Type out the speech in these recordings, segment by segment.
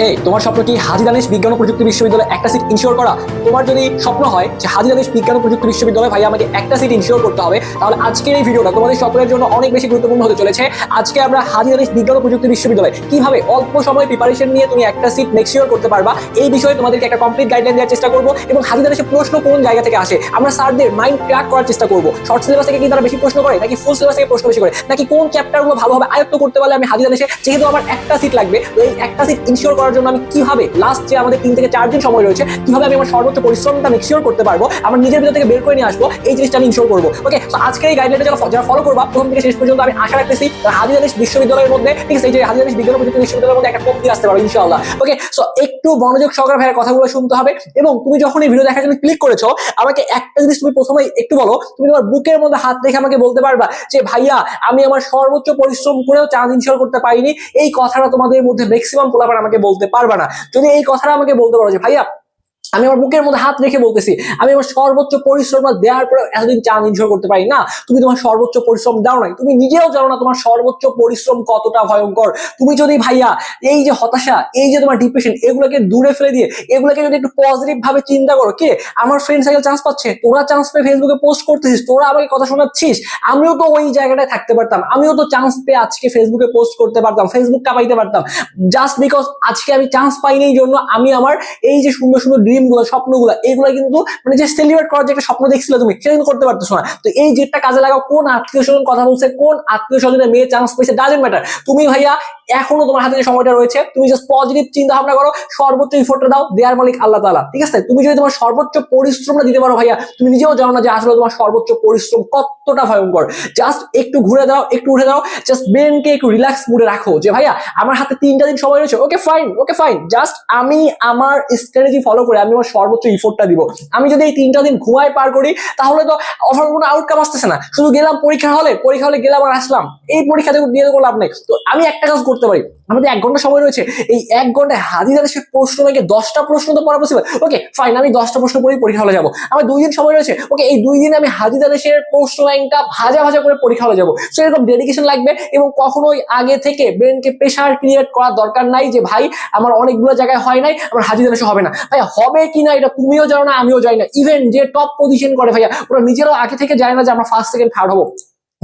এই, তোমার স্বপ্ন কি হাজি দানেশ বিজ্ঞান ও প্রযুক্তি বিশ্ববিদ্যালয়ে একটা সিট ইনশিওর করা? তোমার যদি স্বপ্ন হয় যে হাজি দানেশ বিজ্ঞান ও প্রযুক্তি বিশ্ববিদ্যালয়ে ভাই আমাকে একটা সিট ইনশিওর করতে হবে, তাহলে আজকের এই ভিডিওটা তোমাদের স্বপ্নের জন্য অনেক বেশি গুরুত্বপূর্ণ হতে চলেছে। আজকে আমরা হাজি দানেশ বিজ্ঞান ও প্রযুক্তি বিশ্ববিদ্যালয়ে কীভাবে অল্প সময় প্রিপারেশন নিয়ে তুমি একটা সিট মেক্সিওর করতে পারবা, এই বিষয়ে তোমাদেরকে একটা কমপ্লিট গাইডলাইন দেওয়ার চেষ্টা করব এবং হাজি দানেশের প্রশ্ন কোন জায়গা থেকে আসে, আমরা স্যারদের মাইন্ড ক্র্যাক করার চেষ্টা করব। শর্ট সিলেবাস থেকে কি তারা বেশি প্রশ্ন করে, নাকি ফুল সিলেবাস থেকে প্রশ্ন বেশি করে, নাকি কোন চ্যাপ্টারগুলো ভালোভাবে আয়ত্ত করতে পারলে আমি হাজি দানেশে, যেহেতু আমার একটা সিট লাগবে এই একটা সিট ইনশিওর করার জন্য আমি কীভাবে লাস্ট যে আমাদের তিন থেকে চার দিন সময় রয়েছে, কীভাবে আমি আমার সর্বোচ্চ পরিশ্রমটা মেক্সিওর করতে পারব, আমার নিজের ভিতর থেকে বের করে নিয়ে আসব, এই জিনিসটা আমি ইনশিওর করব। ওকে তো আজকের এই গাইডলাইনটা যারা যারা ফলো করবা, প্রথম থেকে শেষ পর্যন্ত আমি আশা রাখতেছি হাজি দানেশ বিশ্ববিদ্যালয়ের মধ্যে, ঠিক আছে, এই যে হাজি দানেশ বিজ্ঞান প্রযুক্তি বিশ্ববিদ্যালয়ের মধ্যে একটা কমতি আসতে পারো, ইনশাআল্লাহ। ওকে সো একটু মনোযোগ সহকারে ভাইয়ের কথাগুলো শুনতে হবে এবং তুমি যখন এই ভিডিও দেখার জন্য ক্লিক করেছ, আমাকে একটা জিনিস তুমি প্রথমে একটু বলো, তুমি তোমার বুকের মধ্যে হাত রেখে আমাকে বলতে পারবা যে, ভাইয়া, আমি আমার সর্বোচ্চ পরিশ্রম করেও চান্স ইনশিওর করতে পারিনি, এই কথাটা তোমাদের মধ্যে ম্যাক্সিমাম পোলাপার আমাকে বলতে পারবা না। যদি এই কথাটা আমাকে বলতে পারো যে ভাইয়া আমি আমার বুকের মধ্যে হাত রেখে বলতেছি, আমি আমার সর্বোচ্চ পরিশ্রম দেওয়ার পরে এতদিন চাঁদ ইনশোর করতে পারি না। তুমি তোমার সর্বোচ্চ পরিশ্রম দাও নাই। তুমি নিজেও জানো না তোমার সর্বোচ্চ পরিশ্রম কতটা ভয়ঙ্কর। তুমি যদি ভাইয়া এই যে হতাশা, এই যে তোমার ডিপ্রেশন এগুলোকে দূরে ফেলে দিয়ে, এগুলোকে যদি একটু পজিটিভ ভাবে চিন্তা করো, কে? আমার ফ্রেন্ড সাইকেল চান্স পাচ্ছে। তোরা চান্স পেয়ে ফেসবুকে পোস্ট করতেছিস, তোরা আমাকে কথা শোনাচ্ছিস। আমিও তো ওই জায়গাটায় থাকতে পারতাম। আমিও তো চান্স পেয়ে আজকে ফেসবুকে পোস্ট করতে পারতাম ফেসবুক কাঁপাইতে পারতাম। জাস্ট বিকজ আজকে আমি চান্স পাইনি জন্য আমি আমার এই যে সুন্দর সুন্দর ড্রিম গুলো স্বপ্নগুলো এইগুলো কিন্তু মানে যে সেলিব্রেট করার যে একটা স্বপ্ন দেখছিলে তুমি, সেটা কিন্তু করতে পারতেছো না। তো এই জেটটা কাজে লাগাও, কোন আত্মীয় স্বজন কথা বলছে, কোন আত্মীয় স্বজনের মেয়ে চান্স পেয়েছে ডাজেন্ট ম্যাটার তুমি ভাইয়া, এখনও তোমার হাতে যে সময়টা রয়েছে, তুমি জাস্ট পজিটিভ চিন্তা ভাবনা করো, সর্বোচ্চ ইফোর্টটা দাও, দেয়ার মালিক আল্লাহ তালা ঠিক আছে? তুমি যদি তোমার সর্বোচ্চ পরিশ্রমটা দিতে পারো ভাইয়া, তুমি নিজেও জানো না যে আসলে তোমার সর্বোচ্চ পরিশ্রম কতটা ভয়ঙ্কর। জাস্ট একটু ঘুরে দাও, একটু উঠে দাও জাস্ট ব্রেনকে একটু রিল্যাক্স মুডে রাখো যে ভাইয়া, আমার হাতে তিনটা দিন সময় রয়েছে okay fine okay fine just আমি আমার স্ট্র্যাটেজি ফলো করে, আমি আমার সর্বোচ্চ ইফোর্টটা দিব। আমি যদি এই তিনটা দিন ঘুমায় পার করি, তাহলে তো অফার কোনো আউটকাম আসতেছে না। শুধু গেলাম পরীক্ষা হলে পরীক্ষা হলে গেলাম আর আসলাম। এই পরীক্ষাতে দিয়ে কোনো লাভ নেই। তো আমি একটা কাজ করতে পারি। আমাদের এক ঘণ্টা সময় রয়েছে। এই এক ঘন্টায় হাজির সে প্রশ্ন ব্যাংকে দশটা প্রশ্ন তো পড়া পসিবল ওকে ফাইন আমি দশটা প্রশ্ন পড়েই পরীক্ষা হলে যাব। আমার দুই দিন সময় রয়েছে। ওকে এই দুই দিনে আমি হাজির দেশের প্রশ্ন ব্যাংকটা ভাজা ভাজা করে পরীক্ষা হলে যাব। সো এরকম ডেডিকেশন লাগবে এবং কখনোই আগে থেকে ব্রেনকে প্রেশার ক্রিয়েট করার দরকার নাই যে, ভাই, আমার অনেকগুলো জায়গায় হয় নাই, আমার হাজির দেশে হবে না। ভাই হবে কি না এটা তুমিও জানো না, আমিও জানি না। ইভেন যে টপ পজিশন করে ভাইয়া, ওরা নিজেরাও আগে থেকে জানে না যে আমরা ফার্স্ট সেকেন্ড থার্ড হব।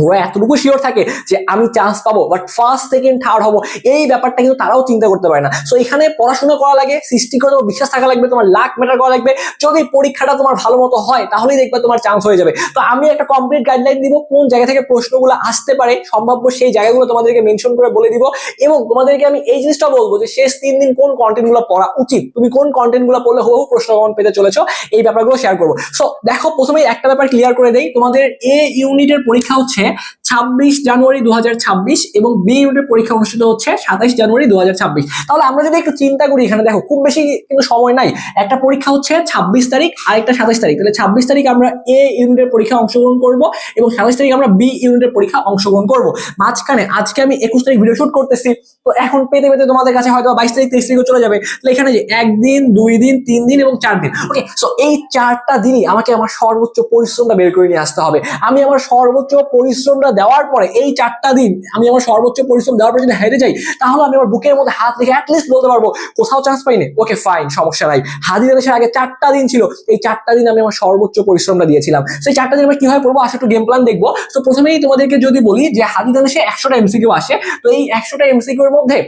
ওরা এতটুকু শিওর থাকে যে আমি চান্স পাবো বাট ফার্স্ট সেকেন্ড থার্ড হব, এই ব্যাপারটা কিন্তু তারাও চিন্তা করতে পারে না। সো এখানে পড়াশোনা করা লাগে, সৃষ্টি করে বিশ্বাস থাকা লাগবে, তোমার লাক ম্যাটার করা লাগবে। যদি পরীক্ষাটা তোমার ভালো মতো হয়, তাহলেই দেখবে তোমার চান্স হয়ে যাবে। তো আমি একটা কমপ্লিট গাইডলাইন দিব, কোন জায়গা থেকে প্রশ্নগুলো আসতে পারে, সম্ভাব্য সেই জায়গাগুলো তোমাদেরকে মেনশন করে বলে দিব, এবং তোমাদেরকে আমি এই জিনিসটা বলব যে, শেষ তিন দিন কোন কন্টেন্টগুলো পড়া উচিত? তুমি কোন কন্টেন্টগুলো পড়লে হবু প্রশ্ন কমন পেতে চলেছো, এই ব্যাপারগুলো শেয়ার করব। সো দেখো, প্রথমেই একটা ব্যাপার ক্লিয়ার করে দেই, তোমাদের এ ইউনিটের পরীক্ষা হচ্ছে ছাব্বিশ জানুয়ারি দু হাজার ছাব্বিশ এবং বি ইউনিটের পরীক্ষা অনুষ্ঠিত হচ্ছে জানুয়ারি দু তাহলে আমরা যদি একটু চিন্তা করি এখানে, দেখো, খুব বেশি কিন্তু সময় নাই। একটা পরীক্ষা হচ্ছে ছাব্বিশ তারিখ সাতাইশ তারিখ। তাহলে ছাব্বিশ তারিখ আমরা এ ইউনিটের পরীক্ষা অংশগ্রহণ করব এবং সাতাইশ তারিখ আমরা বি ইউনিটের পরীক্ষা অংশগ্রহণ করব। মাঝখানে, আজকে আমি একুশ তারিখ ভিডিও শুট করতেছি, তো এখন পেতে পেতে তোমাদের কাছে হয়তো বাইশ তারিখ তেইশ তারিখও চলে যাবে। তাহলে এখানে যে একদিন, দুই দিন, তিন দিন এবং চার দিন। ওকে সো এই চারটা দিনই আমাকে আমার সর্বোচ্চ পরিশ্রমটা বের করে নিয়ে আসতে হবে। আমি আমার সর্বোচ্চ পরিশ্রমটা দেওয়ার পরে এই চারটা দিন আমি আমার সর্বোচ্চ পরিশ্রম দেওয়ার পরে যদি হেরে যাই, তাহলে আমি আমার বুকের মধ্যে হাত রেখে অ্যাটলিস্ট বলতে পারব, কোথাও চান্স পাইনি। ওকে ফাইন সমস্যা নাই। হাজির দেশের আগে চারটা দিন ছিল, এই চারটা দিন আমি আমার সর্বোচ্চ পরিশ্রমটা দিয়েছিলাম। সেই চারটা দিন আমরা কীভাবে পড়ব আসলে একটু গেম প্ল্যান দেখব। তো প্রথমেই তোমাদেরকে যদি বলি যে দেশে একশোটা এমসিকিউ আসে, তো এই একশোটা এমসিকিউর মধ্যে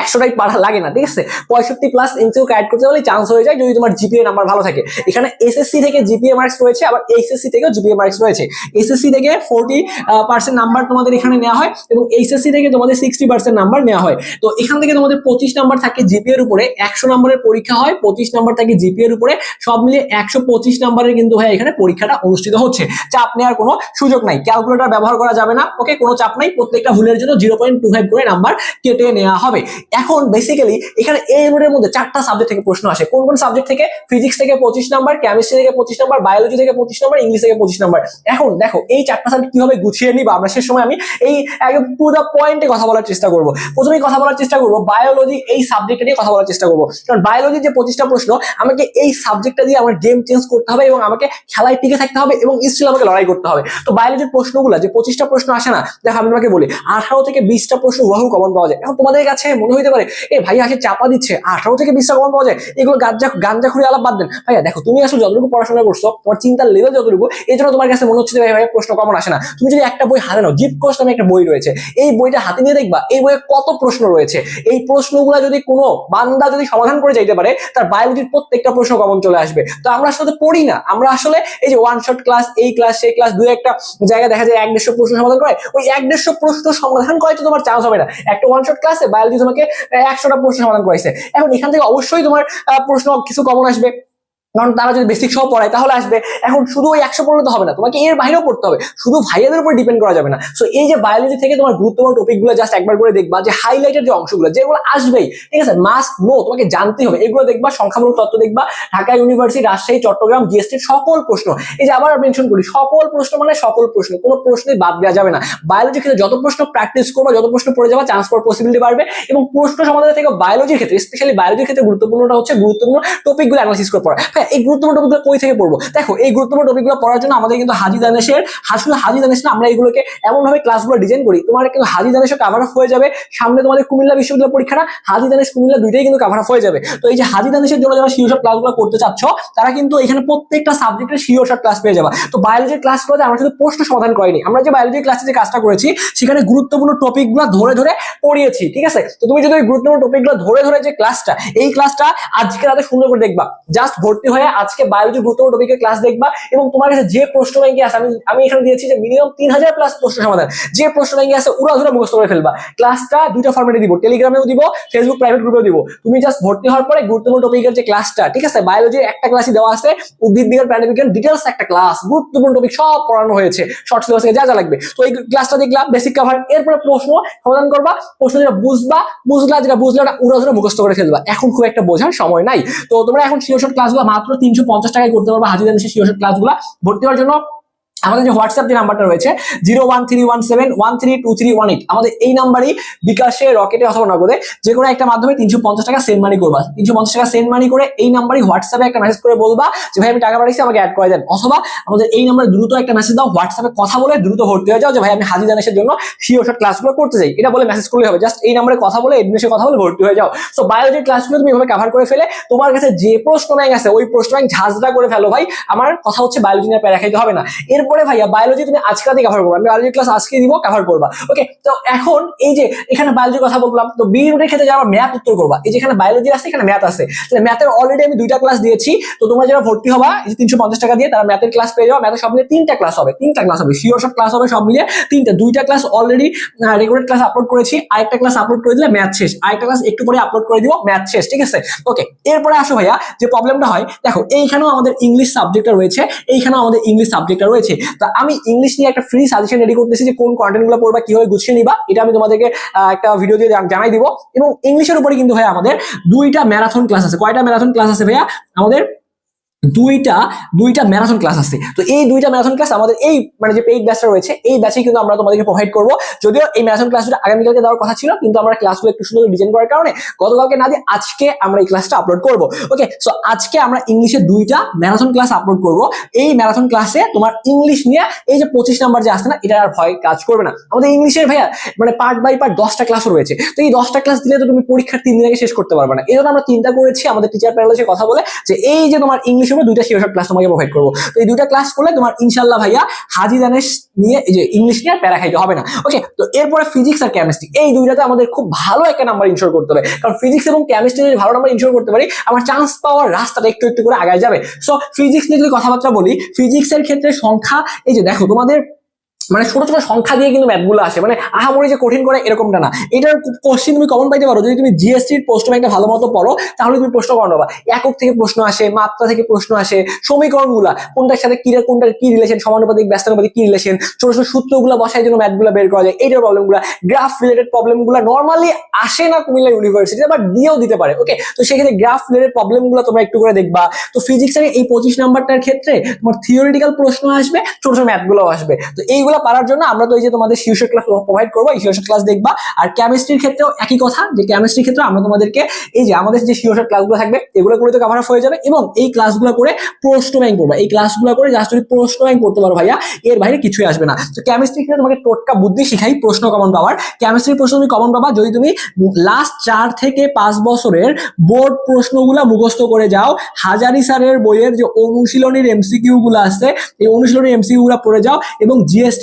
একশোটাই পারা লাগে না, ঠিক আছে? পঁয়ষট্টি প্লাস এমসিউ অ্যাড করতে হলে চান্স হয়ে যায় যদি তোমার জিপিএ নাম্বার ভালো থাকে। এখানে এসএসসি থেকে জিপিএ মার্কস রয়েছে, আবার এইচএসসি থেকেও জিপিএ মার্কস রয়েছে। এসএসসি থেকে ফোরটি পার্সেন্ট নাম্বার তোমাদের এখানে নেওয়া হয় এবং এইচএসসি থেকে তোমাদের সিক্সটি পার্সেন্ট নাম্বার নেওয়া হয়। তো এখান থেকে তোমাদের পঁচিশ নাম্বার থাকে জিপিএর উপরে, একশো নম্বরের পরীক্ষা হয়, পঁচিশ নাম্বার থাকে জিপিএর উপরে, সব মিলিয়ে একশো পঁচিশ নাম্বারের কিন্তু হয়, এখানে পরীক্ষাটা অনুষ্ঠিত হচ্ছে। চাপ নেওয়ার কোনো সুযোগ নাই। ক্যালকুলেটর ব্যবহার করা যাবে না ওকে কোনো চাপ নাই। প্রত্যেকটা ভুলের জন্য জিরো পয়েন্ট টু ফাইভ করে নাম্বার কেটে নেওয়া হবে। এখন বেসিক্যালি এখানে এই ইউনিটের মধ্যে চারটা সাবজেক্ট থেকে প্রশ্ন আসে। কোন কোন সাবজেক্ট থেকে? ফিজিক্স থেকে পঁচিশ নাম্বার কেমিস্ট্রি থেকে পঁচিশ নাম্বার বায়োলজি থেকে পঁচিশ নাম্বার ইংলিশ থেকে পঁচিশ নাম্বার এখন দেখো, এই চারটা সাবজেক্ট কীভাবে গুছিয়ে নিবা? আমরা সে সময় আমি এই একদম টু দ্য পয়েন্টে কথা বলার চেষ্টা করব। প্রথমেই কথা বলার চেষ্টা করব বায়োলজি এই সাবজেক্টটা নিয়ে কথা বলার চেষ্টা করব। কারণ বায়োলজির যে পঁচিশটা প্রশ্ন, আমাকে এই সাবজেক্টটা দিয়ে আমার গেম চেঞ্জ করতে হবে এবং আমাকে খেলায় টিকে থাকতে হবে এবং স্টিল আমাকে লড়াই করতে হবে। তো বায়োলজির প্রশ্নগুলো, যে পঁচিশটা প্রশ্ন আসে না, দেখো আমি তোমাকে বলি, আঠারো থেকে বিশটা প্রশ্ন বহু কমন পাওয়া যায়। এখন তোমাদের কাছে মনে হতে পারে। এ ভাইয়া আসে চাপা দিচ্ছে, আঠারো থেকে বিশটা কমন পাওয়া যায়। এগুলো গাঞ্জা গাঞ্জা খুঁড়ে আলাপ বাদ দেন। ভাইয়া, দেখো, তুমি আসলে যতটুকু পড়াশোনা করছ, তোমার চিন্তার লেভেল যতটুকু এই জন্য তোমার কাছে মনে হচ্ছে ভাই, ভাইয়া, প্রশ্ন কমন আসে না। তুমি যদি একটা বই হাতে নাও জিপ কোর্স নামে একটা বই রয়েছে, এই বইটা হাতে নিয়ে দেখবা, এই বইয়ে কত প্রশ্ন রয়েছে। এই প্রশ্নগুলো যদি কোনো বান্দা যদি সমাধান করে যাইতে পারে, তার বায়োলজির প্রত্যেকটা প্রশ্ন কমন চলে আসবে। তো আমরা আসলে পড়ি না। আমরা আসলে এই যে ওয়ান শট ক্লাস এই ক্লাস সেই ক্লাস দুই একটা জায়গায় দেখা যায় এক দেড়শো প্রশ্ন সমাধান করে ওই এক দেড়শো প্রশ্ন সমাধান করে তো তোমার চান্স হবে না। একটা ওয়ান শট ক্লাসে বায়োলজি তোমাকে একশোটা প্রশ্ন সমাধান করাইছে। এখন এখান থেকে অবশ্যই তোমার প্রশ্ন কিছু কমন আসবে। কারণ তারা যদি বেসিক সহ পড়ায়, তাহলে আসবে, এখন শুধু ওই একশো পড়লে তো হবে না, তোমাকে এর বাইরেও পড়তে হবে, শুধু ভাইয়াদের উপর ডিপেন্ড করা যাবে না। সো এই যে বায়োলজি থেকে তোমার গুরুত্বপূর্ণ টপিকগুলো জাস্ট একবার করে দেখবা, যে হাইলাইটের যে অংশগুলো, যেগুলো আসবেই, ঠিক আছে? মাস্ট নো তোমাকে জানতে হবে, এগুলো দেখবা, সংখ্যামূলক তত্ত্ব দেখবা, ঢাকা ইউনিভার্সিটি রাজশাহী, চট্টগ্রাম জিএসটির সকল প্রশ্ন। এই যে আবার মেনশন করি, সকল প্রশ্ন মানে সকল প্রশ্ন, কোনো প্রশ্নই বাদ দেওয়া যাবে না। বায়োলজির ক্ষেত্রে যত প্রশ্ন প্র্যাকটিস করবা, যত প্রশ্ন পড়ে যাবা চান্স পাওয়ার পসিবিলিটি বাড়বে এবং প্রশ্ন সমাধান থেকে বায়োলজির ক্ষেত্রে স্পেশালি বায়োলজির ক্ষেত্রে গুরুত্বপূর্ণটা হচ্ছে গুরুত্বপূর্ণ টপিকগুলো অ্যানালাইসিস করে পড়া। এই গুরুত্বপূর্ণ টপিকগুলো কই থেকে পড়ব? দেখো, এই গুরুত্বপূর্ণ টপিকগুলো পড়ার জন্য আমাদের কিন্তু হাজি দানেশের আসলে হাজি দানেশ না আমরা এগুলোকে এমন ভাবে ক্লাসগুলো ডিজাইন করি। তোমার কিন্তু হাজি দানেশও কাভার আপ হয়ে যাবে। সামনে তোমাদের কুমিল্লা বিশ্ববিদ্যালয় পরীক্ষাটা, হাজি দানেশ কুমিল্লা দুইটাই কিন্তু কাভার আপ হয়ে যাবে। তো এই যে হাজি দানেশের জন্য যারা শিওর ক্লাসগুলো করতে চাচ্ছ, তারা কিন্তু এখানে প্রত্যেকটা সাবজেক্টের শিওর ক্লাস পেয়ে যাবে। তো বায়োলজির ক্লাসগুলোতে আমরা শুধু প্রশ্ন সমাধান করিনি। আমরা যে বায়োলজি ক্লাসে যে কাজটা করেছি, সেখানে গুরুত্বপূর্ণ টপিকগুলো ধরে ধরে পড়িয়েছি, ঠিক আছে? তো তুমি যদি ওই গুরুত্বপূর্ণ টপিকগুলো ধরে ধরে যে ক্লাসটা এই ক্লাসটা আজকে রাতে সুন্দর করে দেখবা। জাস্ট ভর্তি হয়ে আজকে বায়োলজি গুরুত্বপূর্ণ টপিকের ক্লাস দেখবা এবং তোমার কাছে যে প্রশ্ন ব্যাংকে আছে আমি আমি এখানে দিয়েছি যে মিনিমাম তিন হাজার প্লাস প্রশ্ন সমাধান। যে প্রশ্ন ব্যাংকে আছে উড়া ধরে মুখস্থ করে ফেলবা। ক্লাসটা দুইটা ফর্মেটে দিব টেলিগ্রামেও দিব ফেসবুক প্রাইভেট গ্রুপেও দিব। তুমি জাস্ট ভর্তি হওয়ার পরে গুরুত্বপূর্ণ টপিকের যে ক্লাসটা ঠিক আছে? বায়োলজির একটা ক্লাসই দেওয়া আছে, উদ্ভিদ বিজ্ঞান, প্রাণী বিজ্ঞান ডিটেলস একটা ক্লাস গুরুত্বপূর্ণ টপিক সব পড়ানো হয়েছে। শর্ট সিলেবাস যা যা লাগবে। তো এই ক্লাসটা দেখলাম বেসিক কভার এরপরে প্রশ্ন সমাধান করবা। প্রশ্ন যেটা বুঝবা, বুঝলা, যেটা বুঝলা ওটা উড়া ধরে মুখস্থ করে ফেলবা। এখন খুব একটা বোঝার সময় নাই। তো তোমরা এখন শিওর ক্লাসগুলো মাত্র তিনশো পঞ্চাশ টাকায় করতে পারব হাজির ক্লাস ক্লাসগুলো ভর্তি হওয়ার জন্য আমাদের যে হোয়াটসঅ্যাপ যে নাম্বারটা রয়েছে, zero one three one seven, one three two three one eight. আমাদের এই নাম্বারই বিকাশে, রকেটে অথবা নগদে যে কোনো একটা মাধ্যমে তিনশো পঞ্চাশ টাকা সেন্ড মানি করবা। তিনশো পঞ্চাশ টাকা সেন্ড মানি করে এই নাম্বারই হোয়াটসঅ্যাপে একটা মেসেজ করে বলবা যে, ভাই, আমি টাকা পাঠাইছি, আমাকে অ্যাড করে দেন। অথবা আমাদের এই নাম্বারে দ্রুত একটা মেসেজ দাও, হোয়াটসঅ্যাপে কথা বলে দ্রুত ভর্তি হয়ে যাও যে, ভাই, আমি হাজি দানেশের জন্য সিও শর্ট ক্লাসগুলো করতে চাই। এটা বলে মেসেজ করলে হবে। জাস্ট এই নাম্বারে কথা বলে এডমিশনের কথা বলে ভর্তি হয়ে যাও। সো বায়োলজির ক্লাসগুলো তুমি এভাবে কভার করে ফেলে, তোমার কাছে যে প্রশ্ন ব্যাংক আছে, ওই প্রশ্ন ব্যাংক ঝাঁঝরা করে ফেলো, ভাই, আমার কথা হচ্ছে বায়োলজি নিয়ে প্যারা খাইতে হবে না। এরপরে ভাইয়া বায়োলজি তুমি আজকে রাতে কভার করব। আমি বায়োলজি ক্লাস আজকে দিব কভার করবা। ওকে তো এখন এই যে, এখানে বায়োলজির কথা বললাম, তো বি রুটের ক্ষেত্রে যারা ম্যাথ উত্তর করবা, এই যে এখানে বায়োলজি আছে, এখানে ম্যাথ আছে। তাহলে ম্যাথের অলরেডি আমি দুইটা ক্লাস দিয়েছি, তো তোমরা যারা ভর্তি হবা, এই তিনশো পঞ্চাশ টাকা দিয়ে তারা ম্যাথের ক্লাস পেয়ে যাও ম্যাথের সব মিলিয়ে তিনটা ক্লাস হবে, তিনটা ক্লাস হবে শিওর সব ক্লাস হবে, সব মিলিয়ে তিনটা। দুইটা class already recorded class upload করেছি, আরেকটা ক্লাস আপলোড করে দিলে ম্যাথ শেষ। আরেকটা ক্লাস একটু পরে আপলোড করে দিব ম্যাথ শেষ, ঠিক আছে? ওকে এরপরে আসো ভাইয়া, যে প্রবলেমটা হয়, দেখো, এইখানেও আমাদের ইংলিশ সাবজেক্টটা রয়েছে, এইখানেও আমাদের ইংলিশ সাবজেক্টটা রয়েছে। তো আমি ইংলিশ নিয়ে একটা ফ্রি সাজেশন রেডি করতেছি যে কোন কন্টেন্টগুলো পড়বা, কীভাবে গুছিয়ে নিবা, এটা আমি তোমাদেরকে একটা ভিডিও দিয়ে জানাই দিব। এবং ইংলিশের উপরে কিন্তু ভাইয়া আমাদের দুইটা ম্যারাথন ক্লাস আছে। কয়টা ম্যারাথন ক্লাস আছে ভাইয়া? আমাদের দুইটা দুইটা ম্যারাথন ক্লাস আছে। তো এই দুইটা ম্যারাথন ক্লাস আমাদের এই মানে যে পেইড ব্যাচটা রয়েছে, এই ব্যাচে কিন্তু আমরা তোমাদেরকে প্রোভাইড করব। যদিও এই ম্যারাথন ক্লাসটা আগামীকালকে দেওয়ার কথা ছিল, কিন্তু আমরা ক্লাসগুলো একটু সুন্দর ডিজাইন করার কারণে গতকালকে না দিয়ে আজকে আমরা এই ক্লাসটা আপলোড করব। ওকে সো আজকে আমরা ইংলিশের দুইটা ম্যারাথন ক্লাস আপলোড করব। এই ম্যারাথন ক্লাসে তোমার ইংলিশ নিয়ে এই যে পঁচিশ নাম্বার যে আসছে না, এটা আর ভয় কাজ করবে না। আমাদের ইংলিশের ভাইয়া মানে পার্ট বাই পার্ট দশটা ক্লাসও রয়েছে। তো এই দশটা ক্লাস দিলে তো তুমি পরীক্ষার তিন দিন আগে শেষ করতে পারবে না। এই জন্য আমরা চিন্তা করেছি, আমাদের টিচার প্যানেলের কথা বলে যে এই যে তোমার ইংলিশের উপর দুইটা শিওর ক্লাস তোমাকে প্রোভাইড করব। তো এই দুইটা ক্লাস করলে তোমার ইনশাল্লাহ ভাইয়া হাজি দানেশ নিয়ে যে ইংলিশ নিয়ে প্যারা খাইতে হবে না। ওকে তো এরপরে ফিজিক্স আর কেমিস্ট্রি এই দুইটাতে আমাদের খুব ভালো একটা নাম্বার ইনশোর করতে হবে। কারণ ফিজিক্স এবং কেমিস্ট্রি যদি ভালো নাম্বার ইনশোর করতে পারি, আমার চান্স পাওয়ার রাস্তাটা একটু একটু করে আগায় যাবে। সো ফিজিক্স নিয়ে যদি কথাবার্তা বলি ফিজিক্সের ক্ষেত্রে সংখ্যা, এই যে দেখো তোমাদের মানে ছোট ছোট সংখ্যা দিয়ে কিন্তু ম্যাথগুলো আসে। মানে আহামরি যে কঠিন করে এরকমটা না। এটার কোশ্চিন তুমি কমন পাইতে পারো। যদি তুমি জিএসটির প্রশ্ন ব্যাংকটা ভালো মতো পড়ো, তাহলে তুমি প্রশ্ন কমন পাবা। একক থেকে প্রশ্ন আসে, মাত্রা থেকে প্রশ্ন আসে, সমীকরণগুলা, কোনটার সাথে কি, কোনটার কি রিলেশন সমানুপাতিক, ব্যস্তানুপাতিক কি রিলেশন ছোট ছোট সূত্রগুলো বসায় জন্য ম্যাথগুলো বের করা যায়, এইটার প্রবলেমগুলো গ্রাফ রিলেটেড প্রবলেমগুলো নর্মালি আসে না কুমিল্লা ইউনিভার্সিটি বাট দিয়েও দিতে পারে ওকে তো সেক্ষেত্রে গ্রাফ রিলেটেড প্রবলেমগুলো তোমরা একটু করে দেখবা। তো ফিজিক্সের এই পঁচিশ নাম্বারটার ক্ষেত্রে তোমার থিওরিটিক্যাল প্রশ্ন আসবে, ছোট ছোট ম্যাথগুলো আসবে। তো এইগুলো ক্লাসগুলো পারার জন্য, আমরা তো এই যে তোমাদের শীর্ষক ক্লাস প্রোভাইড করব, এই শীর্ষক ক্লাস দেখবা। আর কেমিস্ট্রির ক্ষেত্রেও একই কথা, যে কেমিস্ট্রির ক্ষেত্রে আমরা তোমাদেরকে এই যে আমাদের যে শীর্ষক ক্লাসগুলো থাকবে এগুলো করে তো কভার আপ হয়ে যাবে এবং এই ক্লাসগুলো করে প্রশ্ন ব্যাংক করবা। এই ক্লাসগুলো করে জাস্ট যদি প্রশ্ন ব্যাংক করতে পারো ভাইয়া, এর বাইরে কিছুই আসবে না। তো কেমিস্ট্রি ক্ষেত্রে তোমাকে টোটকা বুদ্ধি শিখাই প্রশ্ন কমন পাওয়ার। কেমিস্ট্রির প্রশ্ন তুমি কমন পাবা যদি তুমি লাস্ট চার থেকে পাঁচ বছরের বোর্ড প্রশ্নগুলো মুখস্থ করে যাও। হাজারি স্যারের বইয়ের যে অনুশীলনীর এমসিকিউ গুলো আছে, এই অনুশীলনীর এমসিকিউ গুলো পড়ে যাও এবং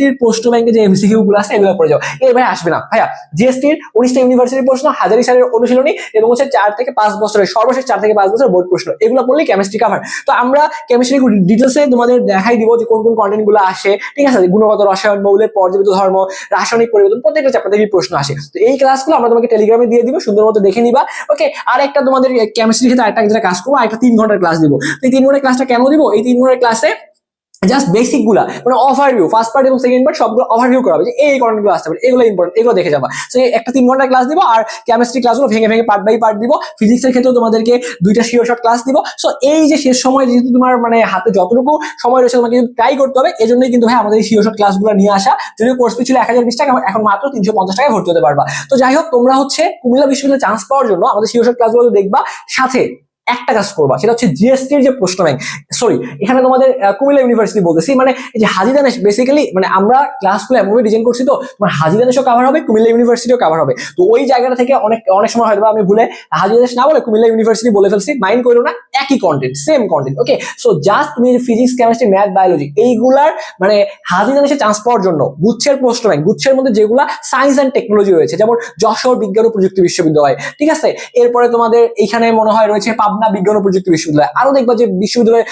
জিএসটির প্রশ্ন ব্যাংকে যে এমসিকিউ গুলো আছে, এগুলো পড়ে যাও। ভাই আসবে না। ভাইয়া, জিএসটির উনিশটা ইউনিভার্সিটির প্রশ্ন, হাজারি স্যারের অনুশীলনী এবং হচ্ছে চার থেকে পাঁচ বছরের, সর্বশেষ চার থেকে পাঁচ বছরের বোর্ড প্রশ্ন। এগুলো পড়লেই কেমিস্ট্রি কাভার তো আমরা কেমিস্ট্রি ডিটেলসে তোমাদের দেখাই দিব যে কোন কোন কন্টেন্টগুলো আসে। ঠিক আছে? গুণগত রসায়ন, মৌলের পর্যাপিত ধর্ম, রাসায়নিক পরিবর্তন, প্রত্যেকটা চ্যাপ্টার থেকে প্রশ্ন আসে। তো এই ক্লাসগুলো আমরা তোমাকে টেলিগ্রামে দিয়ে দিব, সুন্দর মতো দেখে নিবা। ওকে আর একটা তোমাদের কেমিস্ট্রি ক্ষেত্রে আরেকটা কাজ করব একটা তিন ঘণ্টার ক্লাস দিব। এই তিন ঘণ্টার ক্লাসটা কেন দিব? এই তিন ঘণ্টার ক্লাসে জাস্ট বেসিকগুলা মানে ওভারভিউ ফার্স্ট পার্ট এবং সেকেন্ড পার্ট সবগুলো ওভারভিউ করা হবে, যে এই কন্টেন্টগুলো আসতে পারে, এগুলো ইম্পর্টেন্ট এগুলো দেখে যাবা। তো একটা তিন ঘণ্টা ক্লাস দিব আর কেমিস্ট্রি ক্লাসগুলো ভেঙে ভেঙে পার্ট বাই পার্ট দিব। ফিজিক্সের ক্ষেত্রে তোমাদেরকে দুইটা শিওর শর্ট ক্লাস দিব। সো এই যে শেষ সময় যেহেতু তোমার মানে হাতে যতটুকু সময় রয়েছে তোমাকে কিন্তু ট্রাই করতে হবে এই জন্যই কিন্তু ভাই আমাদের এই শিওর শর্ট ক্লাসগুলো নিয়ে আসা। যদিও কোর্স ছিল এক হাজার বিশ টাকা, এখন মাত্র তিনশো পঞ্চাশ টাকায় ভর্তি হতে পারবা। তো যাই হোক, তোমরা হচ্ছে কুমিল্লা বিশ্ববিদ্যালয়ে চান্স পাওয়ার জন্য আমাদের শিওর শর্ট ক্লাসগুলো দেখবা। সাথে একটা কাজ করবা, সেটা হচ্ছে জিএসটির যে প্রশ্ন ব্যাংক সরি এখানে তোমাদের কুমিল্লা ইউনিভার্সিটি বলতেছি মানে এই যে হাজি দানেশ বেসিক্যালি মানে আমরা ক্লাসগুলো এমনভাবে ডিজাইন করছি তো, তোমার হাজি দানেশও কাভার হবে, কুমিল্লা ইউনিভার্সিটিও কাভার হবে। তো ওই জায়গাটা থেকে অনেক অনেক সময় হয়তো আমি ভুলে হাজি দানেশ না বলে কুমিল্লা ইউনিভার্সিটি বলে ফেলছি মাইন্ড করো না, একই content same content okay so just তুমি ফিজিক্স কেমিস্ট্রি ম্যাথ বায়োলজি এইগুলার মানে হাজি দানেশে চান্স পাওয়ার জন্য, গুচ্ছের প্রশ্ন ব্যাংক গুচ্ছের মধ্যে যেগুলা সায়েন্স অ্যান্ড টেকনোলজি রয়েছে, যেমন যশোর বিজ্ঞান ও প্রযুক্তি বিশ্ববিদ্যালয়, ঠিক আছে? এরপরে তোমাদের এখানে মনে হয় রয়েছে পাবনা বিজ্ঞান ও প্রযুক্তি বিশ্ববিদ্যালয়। আরও দেখবা যে বিশ্ববিদ্যালয়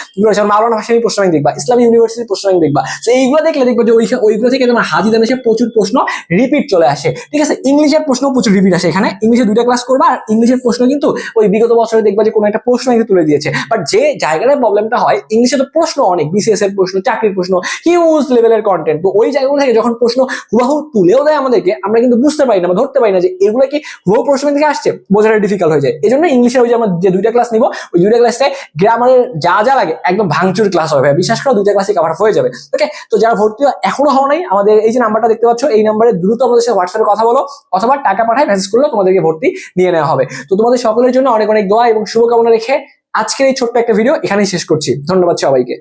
মাওলানা ভাসানী প্রশ্ন ব্যাংক দেখবা, ইসলামী ইউনিভার্সিটির প্রশ্ন ব্যাংক দেখবা। তো এইগুলো দেখলে দেখবা যে ওইগুলো থেকে তোমার হাজি দানেশে প্রচুর প্রশ্ন রিপিট চলে আসে। ঠিক আছে? ইংলিশের প্রশ্ন প্রচুর রিপিট আসে এখানে। ইংলিশে দুইটা ক্লাস করবা আর ইংলিশের প্রশ্ন কিন্তু ওই বিগত বছরে দেখবা যে কোনো একটা প্রশ্ন কিন্তু তুলে দিয়েছে। বাট যে জায়গাটায় প্রবলেমটা হয়, ইংলিশে তো প্রশ্ন অনেক বিসিএস এর প্রশ্ন, চাকরির প্রশ্ন হিউজ লেভেলের কন্টেন্ট তো ওই জায়গাগুলো থেকে যখন প্রশ্ন হুবাহু তুলেও দেয় আমাদেরকে, আমরা কিন্তু বুঝতে পারি না বা ধরতে পারি না যে এগুলো কি হুবাহু প্রশ্ন থেকে আসছে, বোঝাটা ডিফিকাল্ট হয়ে যায়। এই জন্য ইংলিশে ওই যে আমরা যে দুইটা ক্লাস নিব, ওই দুইটা ক্লাসে গ্রামারের যা যা লাগে, একদম ভাঙচুর ক্লাস হবে বিশ্বাস করো, দুইটা ক্লাসে কভার হয়ে যাবে। ওকে তো যারা ভর্তি এখনও হওয়া নাই, আমাদের এই যে নাম্বারটা দেখতে পাচ্ছ, এই নাম্বারে দ্রুত আমাদের সাথে হোয়াটসঅ্যাপে কথা বলো, অথবা টাকা পাঠায় মেসেজ করলে তোমাদেরকে ভর্তি নিয়ে নেওয়া হবে। তো তোমাদের সকলের জন্য অনেক অনেক দোয়া এবং শুভকামনা রেখে আজকের এই ছোট্ট একটা ভিডিও এখানেই শেষ করছি। ধন্যবাদ সবাইকে।